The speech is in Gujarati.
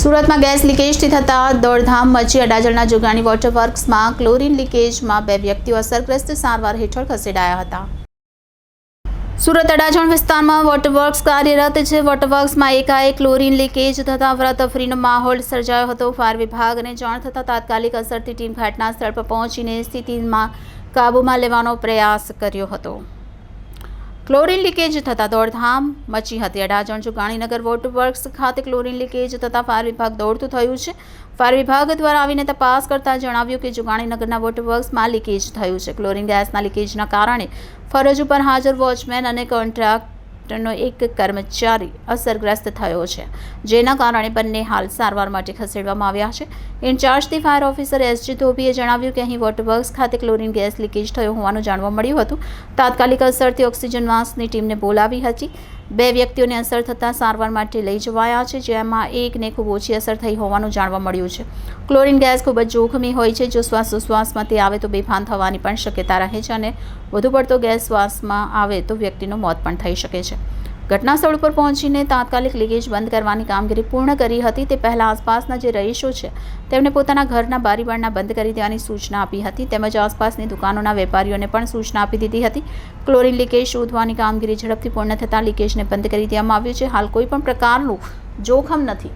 સુરતમાં ગેસ લીકેજથી થતા દોડધામ મચી અડાજણના જોગાણી વોટર વર્ક્સમાં ક્લોરીન લીકેજમાં બે વ્યક્તિઓ અસરગ્રસ્ત, સારવાર હેઠળ ખસેડાયા હતા. સુરત અડાજણ વિસ્તારમાં વોટરવર્ક્સ કાર્યરત છે. વોટરવર્ક્સમાં એકાએક ક્લોરીન લીકેજ થતાં અફરાતફરીનો માહોલ સર્જાયો હતો. ફાયર વિભાગને જાણ થતાં તાત્કાલિક અસરથી ટીમ ઘટના સ્થળ પર પહોંચીને સ્થિતિમાં કાબૂમાં લેવાનો પ્રયાસ કર્યો હતો. ક્લોરીન લીકેજ થતાં દોડધામ મચી હતી. અડાજણ જુગાણીનગર વોટરવર્ક્સ ખાતે ક્લોરીન લીકેજ થતાં ફાયર વિભાગ દોડતું થયું છે. ફાયર વિભાગ દ્વારા આવીને તપાસ કરતા જણાવ્યું કે જુગાણીનગરના વોટરવર્ક્સમાં લીકેજ થયું છે. ક્લોરીન ગેસના લીકેજના કારણે ફરજ ઉપર હાજર વોચમેન અને કોન્ટ્રાક્ટરનો એક કર્મચારી અસરગ્રસ્ત થયો છે. જેના કારણે બંને હાલ સારવાર માટે ખસેડવામાં આવ્યા છે. ઇન્ચાર્જથી ફાયર ઓફિસર એસજી ધોબીએ જણાવ્યું કે અહીં વોટરવર્ક્સ ખાતે ક્લોરીન ગેસ લીકેજ થયો હોવાનું જાણવા મળ્યું હતું. તાત્કાલિક અસરથી ઓક્સિજન માસ્કની ટીમને બોલાવી હતી. બે વ્યક્તિઓને અસર થતાં સારવાર માટે લઈ જવાયા છે, જેમાં એકને ખૂબ ઓછી અસર થઈ હોવાનું જાણવા મળ્યું છે. ક્લોરિન ગેસ ખૂબ જ જોખમી હોય છે, જો શ્વાસોશ્વાસમાં તે આવે તો બેભાન થવાની પણ શક્યતા રહે છે અને વધુ પડતો ગેસ શ્વાસમાં આવે તો વ્યક્તિનું મોત પણ થઈ શકે છે. ઘટના સ્થળ ઉપર પહોંચીને તાત્કાલિક લીકેજ બંધ કરવાની કામગીરી પૂર્ણ કરી હતી. તે પહેલાં આસપાસના જે રહીશો છે તેમણે પોતાના ઘરના બારીબારણા બંધ કરી દેવાની સૂચના આપી હતી. તેમજ આસપાસની દુકાનોના વેપારીઓને પણ સૂચના આપી દીધી હતી. ક્લોરિન લીકેજ શોધવાની કામગીરી ઝડપથી પૂર્ણ થતાં લીકેજને બંધ કરી દેવામાં આવ્યું છે. હાલ કોઈ પણ પ્રકારનું જોખમ નથી.